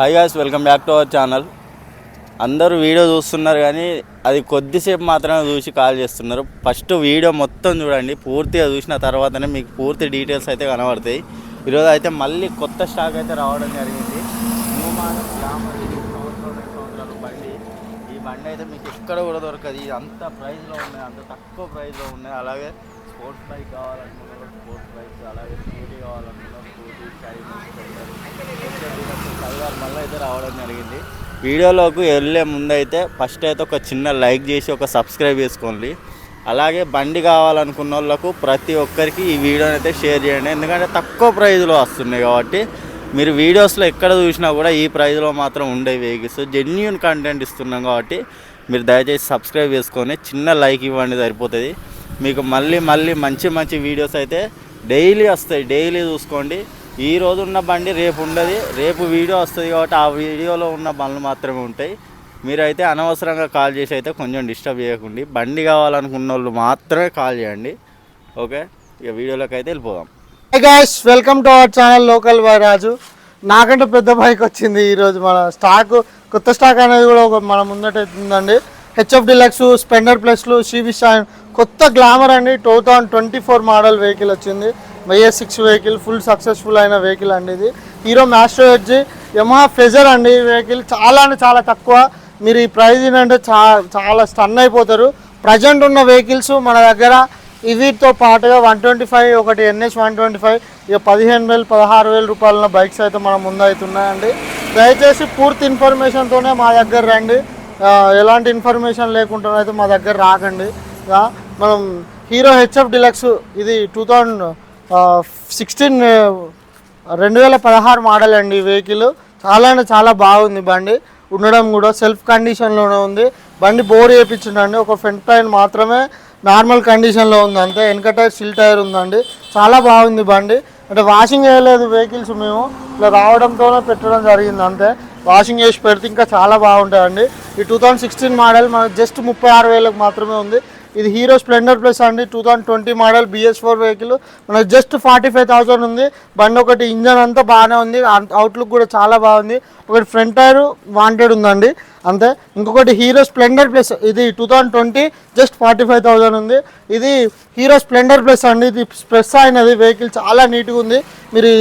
Hi guys welcome back to our channel అందరూ video చూస్తున్నారు కానీ అది కొద్దిసేపు మాత్రమే చూసి కాల్ చేస్తున్నారు. ఫస్ట్ వీడియో మొత్తం చూడండి. పూర్తిగా చూసిన తర్వాతనే మీకు పూర్తి డీటెయిల్స్ అయితే కనబడతాయి. ఈరోజు అయితే మళ్ళీ కొత్త స్టాక్ అయితే రావడం జరిగింది. బండి. ఈ బండి అయితే మీకు ఎక్కడ కూడా దొరకదు. ఇది అంత ప్రైస్లో ఉన్నాయి అంత తక్కువ ప్రైస్లో ఉన్నాయి. అలాగే స్పోర్ట్స్ బైక్ కావాలనుకున్నారు స్పోర్ట్స్ బైక్స్ అలాగే స్కూటీ కావాలనుకున్నా స్కూటీ చదివారు మళ్ళీ అయితే రావడం జరిగింది. వీడియోలోకి వెళ్ళే ముందు అయితే ఫస్ట్ అయితే ఒక చిన్న లైక్ చేసి ఒక సబ్స్క్రైబ్ చేసుకోండి. అలాగే బండి కావాలనుకున్న వాళ్ళకు ప్రతి ఒక్కరికి ఈ వీడియోని అయితే షేర్ చేయండి. ఎందుకంటే తక్కువ ప్రైజ్లో వస్తున్నాయి కాబట్టి మీరు వీడియోస్లో ఎక్కడ చూసినా కూడా ఈ ప్రైజ్లో మాత్రం ఉండే వెహికల్స్ జెన్యున్ కంటెంట్ ఇస్తున్నాం కాబట్టి మీరు దయచేసి సబ్స్క్రైబ్ చేసుకొని చిన్న లైక్ ఇవ్వండి సరిపోతుంది. మీకు మళ్ళీ మళ్ళీ మంచి మంచి వీడియోస్ అయితే డైలీ వస్తాయి. డైలీ చూసుకోండి. ఈ రోజు ఉన్న బండి రేపు ఉండదు. రేపు వీడియో వస్తుంది కాబట్టి ఆ వీడియోలో ఉన్న బండ్లు మాత్రమే ఉంటాయి. మీరైతే అనవసరంగా కాల్ చేసి అయితే కొంచెం డిస్టర్బ్ చేయకండి. బండి కావాలనుకున్న వాళ్ళు మాత్రమే కాల్ చేయండి. ఓకే ఇక వీడియోలోకి అయితే వెళ్ళిపోదాం. Hi welcome to our channel local boy Raju నాకంటే పెద్ద బైక్ వచ్చింది ఈరోజు మన స్టాక్ కొత్త స్టాక్ అనేది కూడా ఒక మన ముందట ఉందండి. హెచ్ఎఫ్ డిలక్స్ స్పెండర్ ప్లస్లు సివి కొత్త గ్లామర్ అండి two thousand twenty four model vehicle వచ్చింది. YS six vehicle full successful అయిన వెహికల్ అండి ఇది. హీరో మాస్టర్ వచ్చి యమహా ఫెజర్ అండి ఈ వెహికల్. చాలా అంటే చాలా తక్కువ. మీరు ఈ ప్రైజ్ ఏంటంటే చా చాలా స్టన్ అయిపోతారు. ప్రజెంట్ ఉన్న వెహికల్స్ మన దగ్గర వీటితో పాటుగా వన్ ట్వంటీ ఫైవ్ ఒకటి ఎన్హెచ్ వన్ ట్వంటీ ఫైవ్ ఇక పదిహేను వేలు పదహారు వేల రూపాయల బైక్స్ అయితే మన ముందు అవుతున్నాయండి దయచేసి పూర్తి ఇన్ఫర్మేషన్తోనే మా దగ్గర రండి. ఎలాంటి ఇన్ఫర్మేషన్ లేకుండా అయితే మా దగ్గర రాకండి. గా మనం హీరో హెచ్ఎఫ్ డిలక్స్ ఇది టూ థౌజండ్ సిక్స్టీన్ రెండు వేల పదహారు మోడల్ అండి ఈ వెహికల్ చాలా అంటే చాలా బాగుంది బండి. ఉండడం కూడా సెల్ఫ్ కండిషన్లోనే ఉంది. బండి బోర్ చేయించిండండి ఒక ఫ్రంట్ టైర్ మాత్రమే నార్మల్ కండిషన్లో ఉంది అంతే. వెనక టైర్ సిల్ టైర్ ఉందండి. చాలా బాగుంది బండి. అంటే వాషింగ్ వేయలేదు వెహికల్స్ మేము. ఇలా రావడంతోనే పెట్టడం జరిగింది అంతే. వాషింగ్ చేసి పెడితే ఇంకా చాలా బాగుంటాయండి. ఈ టూ థౌజండ్ సిక్స్టీన్ మోడల్ మనకు జస్ట్ ముప్పై ఆరు వేలకు మాత్రమే ఉంది. ఇది హీరో స్ప్లెండర్ ప్లస్ అండి two thousand twenty model BS four vehicle. మనకు జస్ట్ ఫార్టీ ఫైవ్ థౌసండ్ ఉంది. బండి ఒకటి ఇంజన్ అంతా బాగానే ఉంది. అవుట్లుక్ కూడా చాలా బాగుంది. ఒకటి ఫ్రంట్ టైర్ వాంటెడ్ ఉందండి. అంతే. ఇంకొకటి హీరో స్ప్లెండర్ ప్లస్ ఇది two thousand twenty just forty five thousand ఉంది. ఇది హీరో స్ప్లెండర్ ప్లస్ అండి. ఇది ప్లస్ అయినది. వెహికల్ చాలా నీట్గా ఉంది. మీరు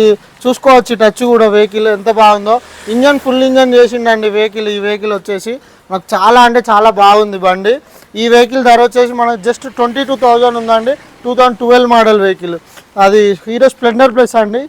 చూసుకోవచ్చు టచ్ కూడా వెహికల్ ఎంత బాగుందో. ఇంజన్ ఫుల్ ఇంజన్ చేసిండండి వెహికల్. ఈ వెహికల్ వచ్చేసి. నాకు చాలా అంటే చాలా బాగుంది బండి. ఈ వెహికల్ ధర వచ్చేసి మనకు జస్ట్ ట్వంటీ టూ థౌజండ్ ఉందండి. Two thousand twelve model vehicle. అది హీరో స్ప్లెండర్ ప్లస్ అండి.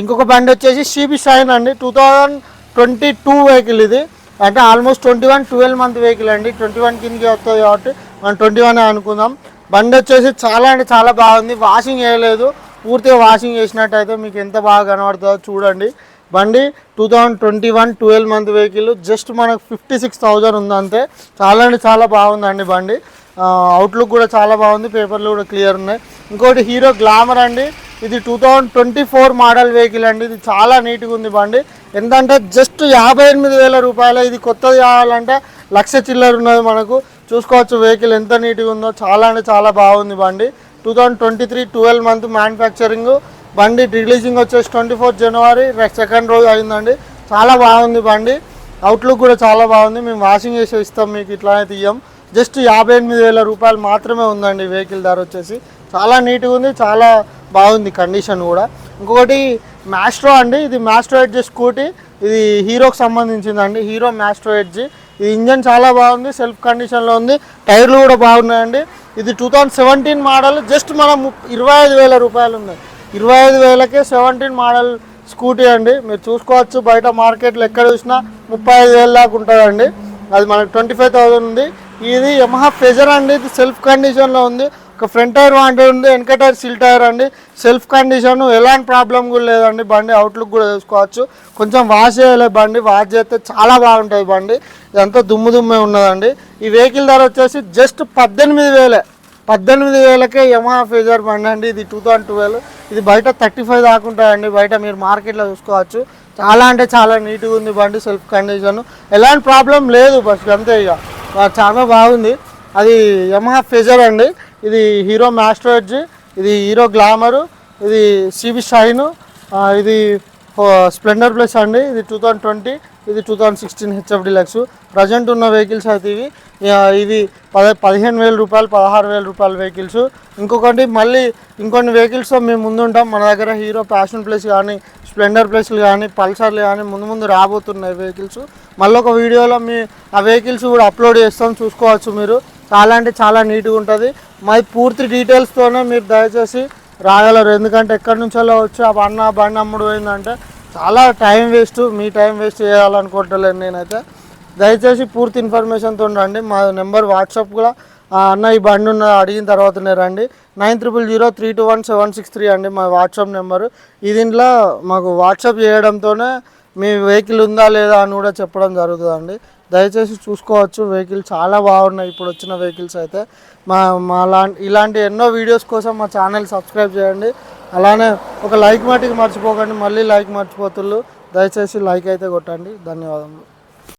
ఇంకొక బండి వచ్చేసి సిబి షైన్ అండి. Two thousand twenty two vehicle ఇది. అంటే almost twenty one twelve month vehicle అండి. ట్వంటీ వన్ కిందకి వస్తుంది కాబట్టి మనం ట్వంటీ వన్ అనుకుందాం. బండి వచ్చేసి చాలా అంటే చాలా బాగుంది. వాషింగ్ వేయలేదు పూర్తిగా వాషింగ్ చేసినట్టయితే మీకు ఎంత బాగా కనబడుతుందో చూడండి. బండి two thousand twenty one twelve month vehicle just మనకు ఫిఫ్టీ సిక్స్ థౌజండ్ ఉంది అంతే. చాలా అంటే చాలా బాగుందండి బండి. అవుట్లుక్ కూడా చాలా బాగుంది పేపర్లు కూడా క్లియర్ ఉన్నాయి. ఇంకోటి హీరో గ్లామర్ అండి. ఇది two thousand twenty four model vehicle అండి. ఇది చాలా నీట్గా ఉంది బండి. ఎంతంటే జస్ట్ యాభై ఎనిమిది వేల రూపాయలు. ఇది కొత్తది కావాలంటే లక్ష చిల్లర ఉన్నది మనకు. చూసుకోవచ్చు వెహికల్ ఎంత నీట్గా ఉందో. చాలా అంటే చాలా బాగుంది బండి. Two thousand twenty three twelve month manufacturing బండి రిలీజింగ్ వచ్చేసి ట్వంటీ ఫోర్త్ జనవరి సెకండ్ రోజు అయిందండి. చాలా బాగుంది బండి. అవుట్లుక్ కూడా చాలా బాగుంది. మేము వాషింగ్ చేసి ఇస్తాం మీకు ఇట్లానే తీయం. జస్ట్ యాభై ఎనిమిది వేల రూపాయలు మాత్రమే ఉందండి వెహికల్ ధర వచ్చేసి. చాలా నీట్గా ఉంది చాలా బాగుంది కండిషన్ కూడా. ఇంకొకటి మ్యాస్ట్రో అండి ఇది మ్యాస్ట్రో ఎడ్జి స్కూటీ ఇది హీరోకి సంబంధించిందండి. హీరో మ్యాస్ట్రో ఎడ్జి ఇది ఇంజన్ చాలా బాగుంది సెల్ఫ్ కండిషన్లో ఉంది. టైర్లు కూడా బాగున్నాయండి. ఇది two thousand seventeen model just మనం ఇరవై ఐదు వేల రూపాయలు ఉన్నాయి. ఇరవై ఐదు వేలకే సెవెంటీన్ మోడల్ స్కూటీ అండి. మీరు చూసుకోవచ్చు బయట మార్కెట్లో ఎక్కడ చూసినా ముప్పై ఐదు వేల దాకా ఉంటుందండి. అది మనకు ట్వంటీ ఫైవ్ థౌసండ్ ఉంది. ఇది యమహా ఫెజర్ అండి. ఇది సెల్ఫ్ కండిషన్లో ఉంది. ఒక ఫ్రంట్ టైర్ వాంటెడ్ ఉంది. వెనక టైర్ సిల్ టైర్ అండి. సెల్ఫ్ కండిషన్ ఎలాంటి ప్రాబ్లం కూడా లేదండి. బండి అవుట్లుక్ కూడా చూసుకోవచ్చు. కొంచెం వాష్ చేయలే బండి. వాష్ చేస్తే చాలా బాగుంటుంది బండి. ఇదంతా దుమ్ము దుమ్మే ఉన్నదండి. ఈ వెహికల్ ధర వచ్చేసి జస్ట్ పద్దెనిమిది వేలే. పద్దెనిమిది వేలకే యమహా ఫేజర్ బండి అండి. ఇది టూ థౌసండ్ ట్వెల్వ్ ఇది బయట థర్టీ ఫైవ్ దాకా ఉంటాయండి. బయట మీరు మార్కెట్లో చూసుకోవచ్చు. చాలా అంటే చాలా నీట్గా ఉంది బండి సెల్ఫ్ కండిషన్ ఎలాంటి ప్రాబ్లం లేదు బస్ అంతే ఇక. చాలా బాగుంది. అది యమహా ఫెజర్ అండి. ఇది హీరో మాస్టర్ ఎడ్జ్ ఇది హీరో గ్లామరు ఇది సిబి షైన్ ఇది స్ప్లెండర్ ప్లస్ అండి. ఇది టూ థౌజండ్ ట్వంటీ ఇది two thousand sixteen HF deluxe present ఉన్న వెహికల్స్ అయితే ఇవి. ఇవి పద పదిహేను వేల రూపాయలు పదహారు వేల రూపాయల వెహికల్స్ ఇంకొకటి మళ్ళీ ఇంకొన్ని వెహికల్స్తో మేము ముందుంటాం. మన దగ్గర హీరో ప్యాషన్ ప్లస్ కానీ స్ప్లెండర్ ప్లస్లు కానీ పల్సర్లు కానీ ముందు ముందు రాబోతున్నాయి వెహికల్స్ మళ్ళీ ఒక వీడియోలో మీ ఆ వెహికల్స్ కూడా అప్లోడ్ చేస్తాం. చూసుకోవచ్చు మీరు. చాలా అంటే చాలా నీట్గా ఉంటుంది. మాది పూర్తి డీటెయిల్స్తోనే మీరు దయచేసి రాగలరు. ఎందుకంటే ఎక్కడి నుంచో వచ్చి ఆ బండి ఆ బండి అమ్ముడు పోయిందంటే చాలా టైం వేస్ట్ మీ టైం వేస్ట్ చేయాలనుకుంటలేను నేనైతే. దయచేసి పూర్తి ఇన్ఫర్మేషన్తో రండి. మా నెంబర్ వాట్సాప్ కూడా అన్న ఈ బండి ఉన్న అడిగిన తర్వాతనే రండి. Nine triple zero three two one seven six three అండి మా వాట్సాప్ నెంబరు. దీంట్లో మాకు వాట్సాప్ చేయడంతోనే మీ వెహికల్ ఉందా లేదా అని కూడా చెప్పడం జరుగుతుందండి. దయచేసి చూసుకోవచ్చు. వెహికల్ చాలా బాగున్నాయి. ఇప్పుడు వచ్చిన వెహికల్స్ అయితే మా మా లాంటి ఇలాంటి ఎన్నో వీడియోస్ కోసం మా ఛానల్ సబ్స్క్రైబ్ చేయండి. అలానే ఒక లైక్ మటుకు మర్చిపోకండి. మళ్ళీ లైక్ మర్చిపోతుళ్ళు. దయచేసి లైక్ అయితే కొట్టండి. ధన్యవాదములు.